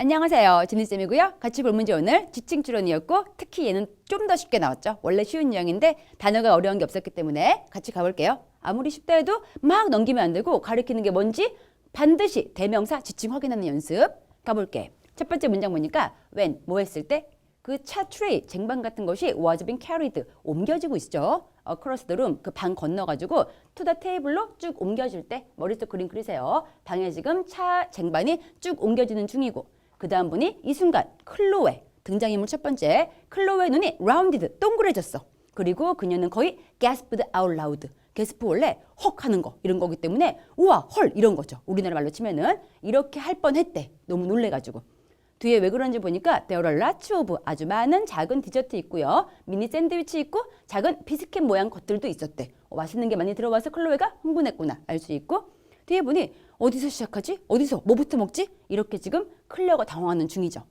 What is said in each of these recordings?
안녕하세요. 진희쌤이고요. 같이 볼 문제 오늘 지칭 추론이었고 특히 얘는 좀 더 쉽게 나왔죠. 원래 쉬운 유형인데 단어가 어려운 게 없었기 때문에 같이 가볼게요. 아무리 쉽다 해도 막 넘기면 안 되고 가리키는 게 뭔지 반드시 대명사 지칭 확인하는 연습 가볼게. 첫 번째 문장 보니까 when 뭐 했을 때 그 차 트레이 쟁반 같은 것이 was being carried 옮겨지고 있죠. across the room 그 방 건너가지고 to the table로 쭉 옮겨질 때 머릿속 그림 그리세요. 방에 지금 차 쟁반이 쭉 옮겨지는 중이고 그 다음 분이 이 순간 클로에 등장인물 첫 번째 클로의 눈이 rounded 동그래졌어. 그리고 그녀는 거의 gasped out loud. 게스프 원래 헉 하는 거 이런 거기 때문에 우와 헐 이런 거죠. 우리나라 말로 치면은 이렇게 할 뻔했대. 너무 놀래가지고. 뒤에 왜 그런지 보니까 are lots of 아주 많은 작은 디저트 있고요. 미니 샌드위치 있고 작은 비스켓 모양 것들도 있었대. 어, 맛있는 게 많이 들어와서 클로에가 흥분했구나 알 수 있고 뒤에 보니 어디서 시작하지? 어디서 뭐부터 먹지? 이렇게 지금 클레어가 당황하는 중이죠.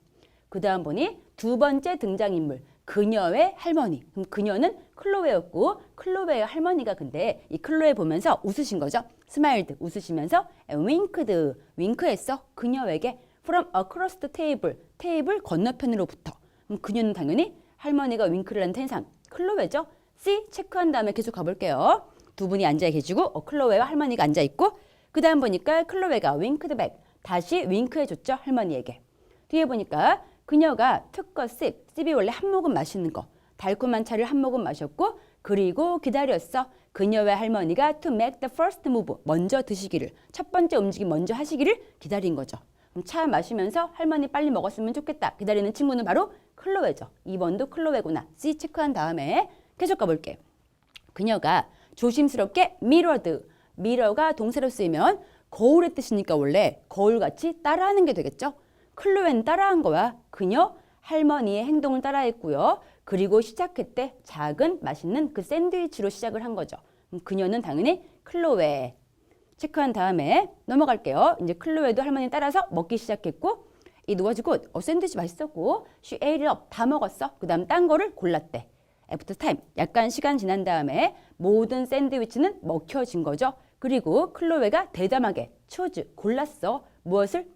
그 다음 보니 두 번째 등장인물 그녀의 할머니. 그럼 그녀는 클로웨였고 클로웨의 할머니가 근데 이 클로웨 보면서 웃으신 거죠. 스마일드 웃으시면서 윙크드 윙크했어 그녀에게 from across the table 테이블 건너편으로부터. 그럼 그녀는 당연히 할머니가 윙크를 한 텐상 클로웨죠. C 체크한 다음에 계속 가볼게요. 두 분이 앉아 계시고 어, 클로웨와 할머니가 앉아 있고 그 다음 보니까 클로웨가 윙크드 백 다시 윙크해줬죠 할머니에게. 뒤에 보니까 그녀가 특거 씹, 씹이 원래 한 모금 마시는 거. 달콤한 차를 한 모금 마셨고 그리고 기다렸어. 그녀의 할머니가 to make the first move, 먼저 드시기를, 첫 번째 움직임 먼저 하시기를 기다린 거죠. 그럼 차 마시면서 할머니 빨리 먹었으면 좋겠다. 기다리는 친구는 바로 클로웨죠. 2번도 클로웨구나. C 체크한 다음에 계속 가볼게. 그녀가 조심스럽게 mirrored, 미러가 동사로 쓰이면 거울의 뜻이니까 원래 거울같이 따라하는 게 되겠죠. 클로엔 따라한 거야. 그녀 할머니의 행동을 따라했고요. 그리고 시작했대 작은 맛있는 그 샌드위치로 시작을 한 거죠. 그녀는 당연히 클로에 체크한 다음에 넘어갈게요. 이제 클로에도 할머니 따라서 먹기 시작했고 이 누워지고 어 샌드위치 맛있었고 she ate it up 다 먹었어. 그다음 딴 거를 골랐대. 애프터 타임 약간 시간 지난 다음에 모든 샌드위치는 먹혀진 거죠. 그리고 클로웨가 대담하게 초즈 골랐어. 무엇을?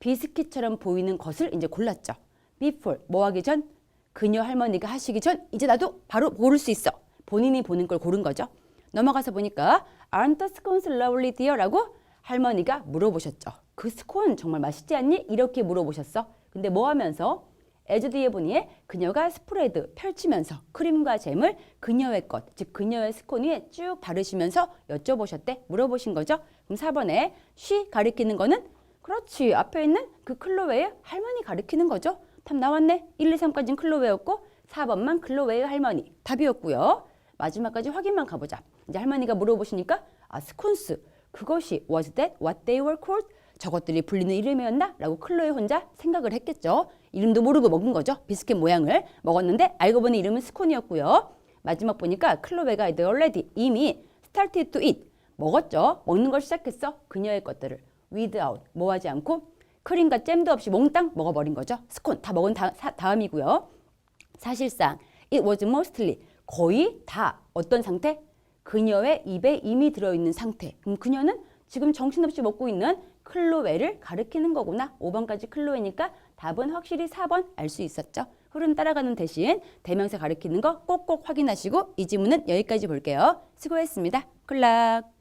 비스킷처럼 보이는 것을 이제 골랐죠. before 뭐 하기 전 그녀 할머니가 하시기 전 이제 나도 바로 고를 수 있어. 본인이 보는 걸 고른 거죠. 넘어가서 보니까 aren't the scones lovely dear라고 할머니가 물어보셨죠. 그 스콘 정말 맛있지 않니? 이렇게 물어보셨어. 근데 뭐 하면서 에즈 뒤에 보니 그녀가 스프레드 펼치면서 크림과 잼을 그녀의 것, 즉 그녀의 스콘 위에 쭉 바르시면서 여쭤보셨대. 물어보신 거죠. 그럼 4번에 쉬 가리키는 거는 그렇지. 앞에 있는 그 클로웨의 할머니 가리키는 거죠. 답 나왔네. 1, 2, 3까지는 클로웨였고 4번만 클로웨의 할머니. 답이었고요. 마지막까지 확인만 가보자. 이제 할머니가 물어보시니까 아 스콘스 그것이 was that what they were called 저것들이 불리는 이름이었나? 라고 클로에 혼자 생각을 했겠죠. 이름도 모르고 먹은 거죠. 비스켓 모양을 먹었는데 알고 보니 이름은 스콘이었고요. 마지막 보니까 클로베가 the already 이미 started to eat 먹었죠. 먹는 걸 시작했어. 그녀의 것들을 without 뭐 하지 않고 크림과 잼도 없이 몽땅 먹어버린 거죠. 스콘 다 먹은 다, 사, 다음이고요. 사실상 it was mostly 거의 다 어떤 상태? 그녀의 입에 이미 들어있는 상태. 그럼 그녀는 지금 정신없이 먹고 있는 클로웨를 가리키는 거구나. 5번까지 클로웨니까 답은 확실히 4번 알 수 있었죠. 흐름 따라가는 대신 대명사 가리키는 거 꼭꼭 확인하시고 이 지문은 여기까지 볼게요. 수고했습니다. 굿락.